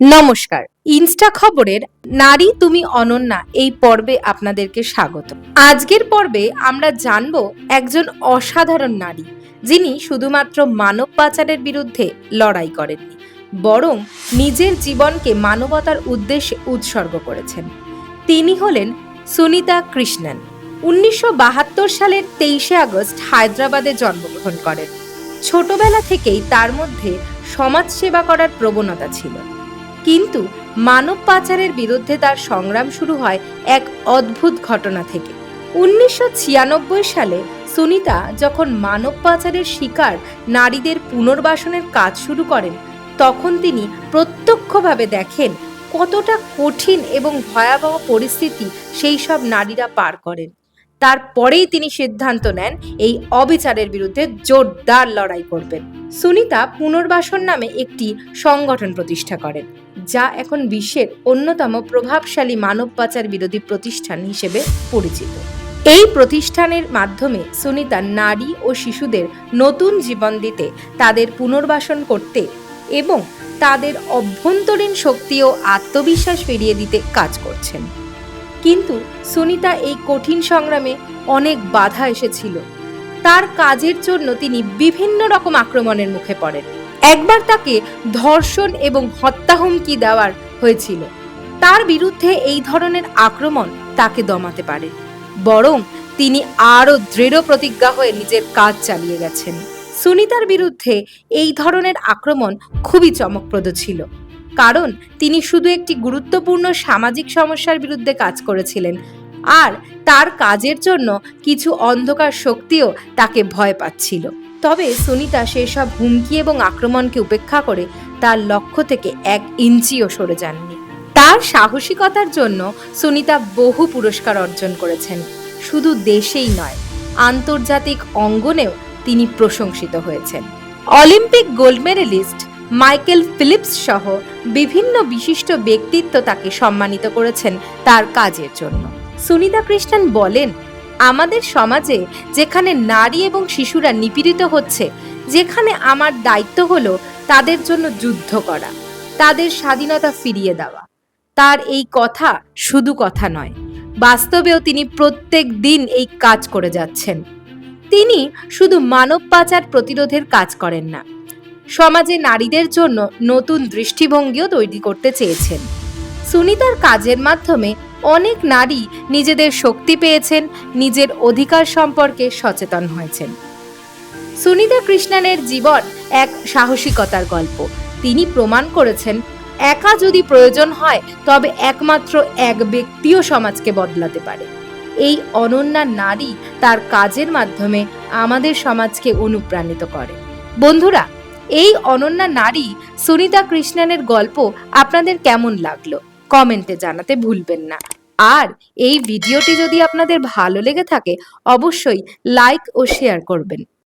নমস্কার। ইনস্টা খবরের নারী তুমি অনন্যা এই পর্বে আপনাদেরকে স্বাগত। আজকের পর্বে আমরা জানব একজন অসাধারণ নারী, যিনি শুধুমাত্র মানব পাচারের বিরুদ্ধে লড়াই করেননি, বরং নিজের জীবনকে মানবতার উদ্দেশ্যে উৎসর্গ করেছেন। তিনি হলেন সুনিতা কৃষ্ণন। উনিশশো বাহাত্তর সালের তেইশে আগস্ট হায়দ্রাবাদে জন্মগ্রহণ করেন। ছোটবেলা থেকেই তার মধ্যে সমাজসেবা করার প্রবণতা ছিল। কিন্তু মানব পাচারের বিরুদ্ধে তার সংগ্রাম শুরু হয় এক অদ্ভুত ঘটনা থেকে। উনিশশো ছিয়ানব্বই সালে সুনিতা যখন মানব পাচারের শিকার নারীদের পুনর্বাসনের কাজ শুরু করেন, তখন তিনি প্রত্যক্ষভাবে দেখেন কতটা কঠিন এবং ভয়াবহ পরিস্থিতি সেই সব নারীরা পার করেন। তারপরেই তিনি সিদ্ধান্ত নেন এই অবিচারের বিরুদ্ধে জোরদার লড়াই করবেন। সুনিতা পুনর্বাসন নামে একটি সংগঠন প্রতিষ্ঠা করেন। যা এখন বিশ্বের অন্যতম প্রভাবশালী মানব পাচার বিরোধী প্রতিষ্ঠান হিসেবে পরিচিত। এই প্রতিষ্ঠানের মাধ্যমে সুনিতা নারী ও শিশুদের নতুন জীবন দিতে, তাদের পুনর্বাসন করতে এবং তাদের অভ্যন্তরীণ শক্তি ও আত্মবিশ্বাস ফিরিয়ে দিতে কাজ করছেন। কিন্তু সুনিতা এই কঠিন সংগ্রামে অনেক বাধা এসেছিল। তার কাজের জন্য তিনি বিভিন্ন রকম আক্রমণের মুখে পড়েন। একবার তাকে ধর্ষণ এবং হত্যা হুমকি দেওয়ার হয়েছিল। তার বিরুদ্ধে এই ধরনের আক্রমণ তাকে দমাতে পারে। বরং তিনি আরও দৃঢ় প্রতিজ্ঞা হয়ে নিজের কাজ চালিয়ে গেছেন। সুনিতার বিরুদ্ধে এই ধরনের আক্রমণ খুবই চমকপ্রদ ছিল। কারণ তিনি শুধু একটি গুরুত্বপূর্ণ সামাজিক সমস্যার বিরুদ্ধে কাজ করেছিলেন। আর তার কাজের জন্য কিছু অন্ধকার শক্তিও তাকে ভয় পাচ্ছিল। তবে সুনিতা সেসব হুমকি এবং আক্রমণকে উপেক্ষা করে তার লক্ষ্য থেকে এক ইঞ্চিও সরে যাননি। তার সাহসিকতার জন্য সুনিতা বহু পুরস্কার অর্জন করেছেন। শুধু দেশেই নয়, আন্তর্জাতিক অঙ্গনেও তিনি প্রশংসিত হয়েছেন। Olympic gold medalist Michael Phelps সহ বিভিন্ন বিশিষ্ট ব্যক্তিত্ব তাকে সম্মানিত করেছেন তার কাজের জন্য। সুনিতা কৃষ্ণন বলেন আমাদের সমাজে যেখানে নারী এবং শিশুরা নিপীড়িত হচ্ছে, যেখানে আমার দায়িত্ব হলো তাদের জন্য যুদ্ধ করা, তাদের স্বাধীনতা ফিরিয়ে দেওয়া। তার এই কথা শুধু কথা নয়, বাস্তবেও তিনি প্রত্যেক দিন এই কাজ করে যাচ্ছেন। তিনি শুধু মানব পাচার প্রতিরোধের কাজ করেন না, সমাজে নারীদের জন্য নতুন দৃষ্টিভঙ্গিও তৈরি করতে চেয়েছেন। সুনিতার কাজের মাধ্যমে অনেক নারী নিজেদের শক্তি পেয়েছেন, নিজের অধিকার সম্পর্কে সচেতন হয়েছেন। সুনিতা কৃষ্ণানের জীবন এক সাহসিকতার গল্প। তিনি প্রমাণ করেছেন, একা যদি প্রয়োজন হয়, তবে একমাত্র এক ব্যক্তিও সমাজকে বদলাতে পারে। এই অনন্যা নারী তার কাজের মাধ্যমে আমাদের সমাজকে অনুপ্রাণিত করে। বন্ধুরা, এই অনন্যা নারী সুনিতা কৃষ্ণনের গল্প আপনাদের কেমন লাগল? কমেন্টে জানাতে ভুলবেন না। আর এই ভিডিওটি যদি আপনাদের ভালো লেগে থাকে অবশ্যই লাইক ও শেয়ার করবেন।